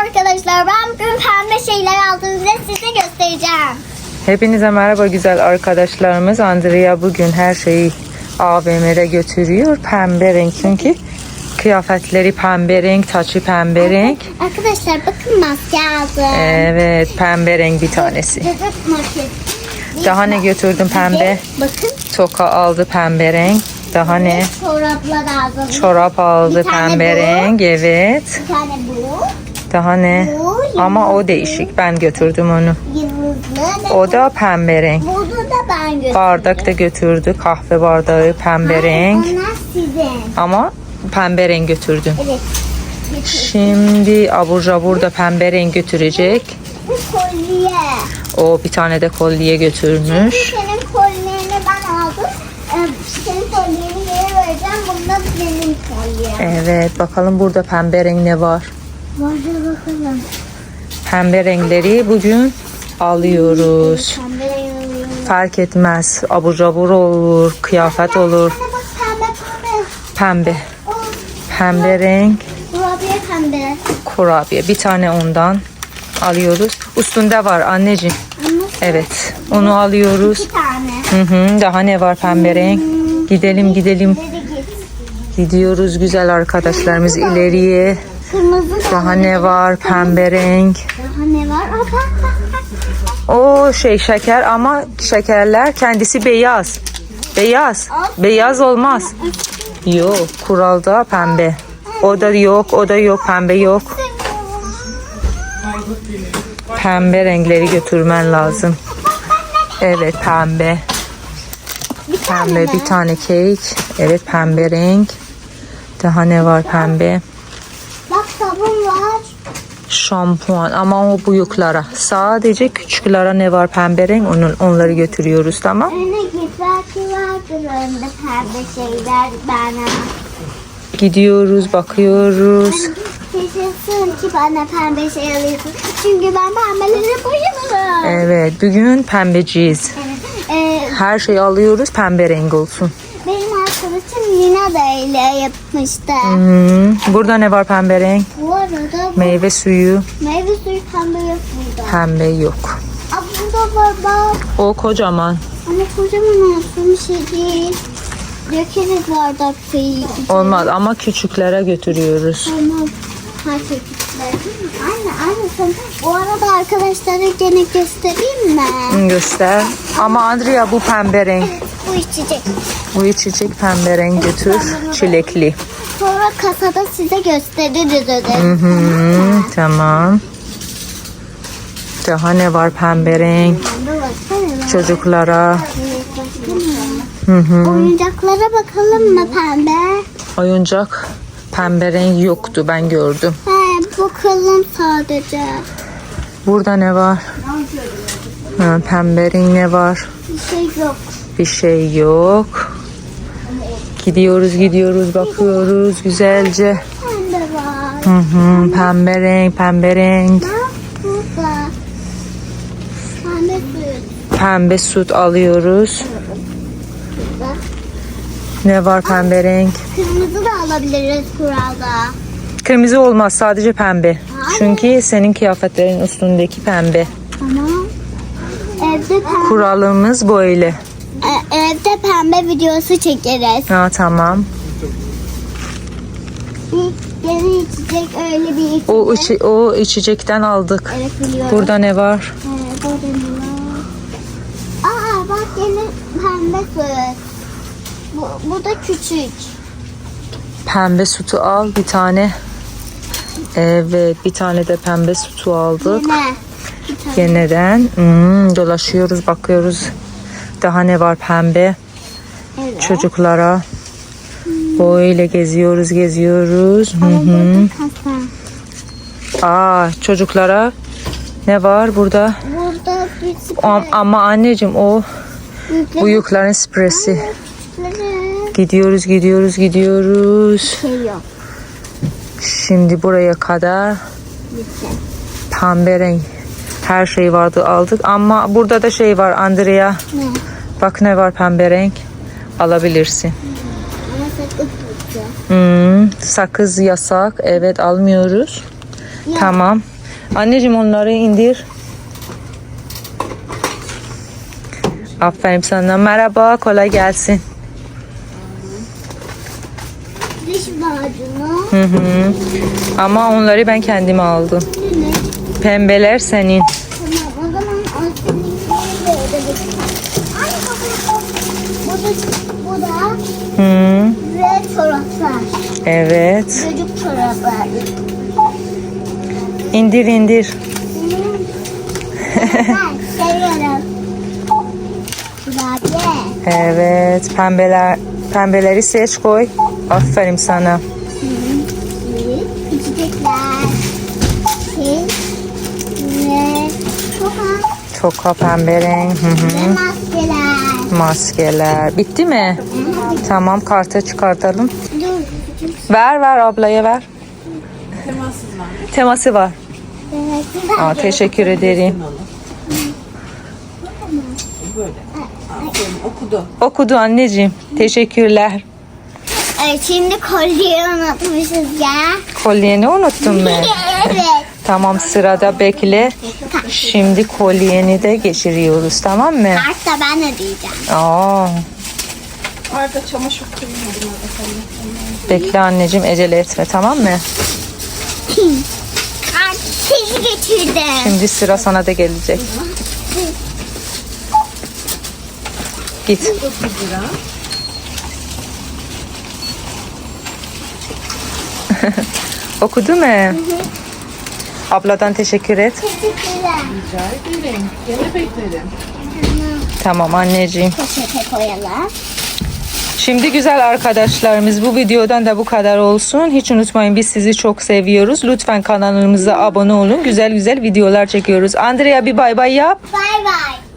arkadaşlar. Ben bugün pembe şeyler aldım ve size göstereceğim. Hepinize merhaba güzel arkadaşlarımız. Andrea bugün her şeyi AVM'de götürüyor. Pembe renk çünkü kıyafetleri pembe renk, taçı pembe renk. Arkadaşlar bakın maske aldım. Evet pembe renk bir tanesi. Daha ne götürdüm pembe? Bakın. Toka aldı pembe renk. Daha ne? Çoraplar aldım. Çorap aldı pembe renk. Evet. Bir tane bu. Daha ne? Ama o değişik. Ben götürdüm onu. O da pembe renk. Bunu da ben götürdüm. Bardak da götürdü. Kahve bardağı pembe renk. Onlar sizin. Ama pembe renk götürdüm. Evet. Şimdi abur jabur da pembe renk götürecek. Bu kolye. O bir tane de kolye götürmüş. Senin kolyeni ben aldım. Ee, Senin kolyeni vereceğim. Bunda benim kolyem. Evet bakalım burada pembe renk ne var. Hadi bakalım. Pembe renkleri bugün alıyoruz. Pembe renk alıyorum. Fark etmez. Abur jabur olur, kıyafet olur. Pembe pembe. Pembe. Pembe renk kurabiye pembe. kurabiye. Bir tane ondan alıyoruz. Üstünde var anneciğim. Evet. Onu alıyoruz. iki tane. Hı hı. Daha ne var pembe renk? Gidelim gidelim. Gidiyoruz güzel arkadaşlarımız ileriye. Kırmızı da Daha ne var? Pembe renk. Daha ne var? Aa, bak bak bak. O şey şeker ama şekerler kendisi beyaz. Beyaz. Beyaz olmaz. Yok kuralda pembe. O da yok, o da yok, pembe yok. Pembe renkleri götürmen lazım. Evet pembe. Pembe bir tane kek. Evet pembe renk. Daha ne var pembe? Sabun var. Şampuan ama o büyüklere. Sadece küçüklere ne var pembe renk onun, onları götürüyoruz tamam. Öne git belki vardır önde pembe şeyler bana. Gidiyoruz bakıyoruz. Teşekkür ki bana pembe şey alıyorsun. Çünkü ben pembelere bayılırım. Evet bugün pembeciyiz. Evet. Ee, Her şeyi alıyoruz pembe renk olsun. Arkadaşım Lina da öyle yapmıştı. Hmm, Burada ne var pembe renk? Bu arada bu Meyve suyu meyve suyu pembe yok burada. pembe yok. Aa, burada var bak. O kocaman. Ama kocaman olsun bir şey değil. Dökeriz bardaktayı. Olmaz ama küçüklere götürüyoruz. Olmaz. Her şey. Anne anne sen bu arada arkadaşlara gene göstereyim mi? Göster. Ama Andrea bu pembe renk. Bu içecek. Bu içecek pembe renk götür. Çilekli. Sonra kasada size gösteririz ödevi. Hmm, tamam. Daha ne var pembe renk? Çocuklara. Hı hı. Oyuncaklara bakalım mı pembe? Oyuncak pembe renk yoktu ben gördüm. He bu kalın sadece. Burada ne var? Ha, pembe ne var? Bir şey yok. Bir şey yok. Gidiyoruz gidiyoruz bakıyoruz güzelce. Pembe var. Hı hı, pembe renk pembe renk. Burada. Pembe süt. Pembe süt alıyoruz. Ne var pembe renk? Kırmızı da alabiliriz kuralda. Kırmızı olmaz sadece pembe. Çünkü senin kıyafetlerin üstündeki pembe. Tamam. Evde pembe, Kuralımız böyle. e, evde pembe videosu çekeriz. Ha tamam. Bir yeni içecek öyle bir içecek. O içi, o içecekten aldık. Evet biliyorum. Burada ne var? Evet, burada ne var? Aa bak yeni pembe süt. Bu, bu da küçük. Pembe sütü al bir tane. Evet bir tane de pembe sütü aldık. Yine. Bir. Yeniden hmm, dolaşıyoruz bakıyoruz. Daha ne var pembe Evet. çocuklara. Böyle geziyoruz geziyoruz. Hı hı. Aa çocuklara ne var burada? Burada bir sprey. ama anneciğim o büyüklerin spresi. Gidiyoruz gidiyoruz gidiyoruz. Şey yok. Şimdi buraya kadar pembe renk her şey vardı aldık. Ama burada da şey var Andrea. Ne? Bak ne var pembe renk. Alabilirsin. Hmm, sakız yasak. Evet almıyoruz. Yok. Tamam. Anneciğim onları indir. Aferin sana. Merhaba, kolay gelsin. Hı hı. Ama onları ben kendim aldım. Pembeler senin. Hı. ve çoraplar. Evet. Çocuk çoraplar. İndir indir. ben seviyorum. Kurabiye. Evet. Pembeler pembeleri seç koy. Aferin sana. Toka pembe renk. Hı hı. maskeler. Maskeler. Bitti mi? Tamam kartı çıkartalım. Ver ver ablaya ver. Teması var. Evet. Aa, teşekkür ederim. Böyle. Aferin okudu. Okudu anneciğim. Teşekkürler. Şimdi kolyeyi unutmuşuz ya. Kolyeni unuttun mu? evet. Tamam sırada bekle. Şimdi kolyeni de geçiriyoruz tamam mı? Kart da ben ödeyeceğim. Aa, Arda çamaşır koymadım bekle anneciğim acele etme tamam mı? Kart seni getirdim. Şimdi sıra sana da gelecek. Git. 9 lira. Okudu mu? Abladan teşekkür et. Teşekkürler. Rica ederim. Gene beklerim. Tamam anneciğim. Poşete koyalım. Şimdi güzel arkadaşlarımız bu videodan da bu kadar olsun. Hiç unutmayın biz sizi çok seviyoruz. Lütfen kanalımıza abone olun. Güzel güzel videolar çekiyoruz. Andrea bir bay bay yap. Bay bay.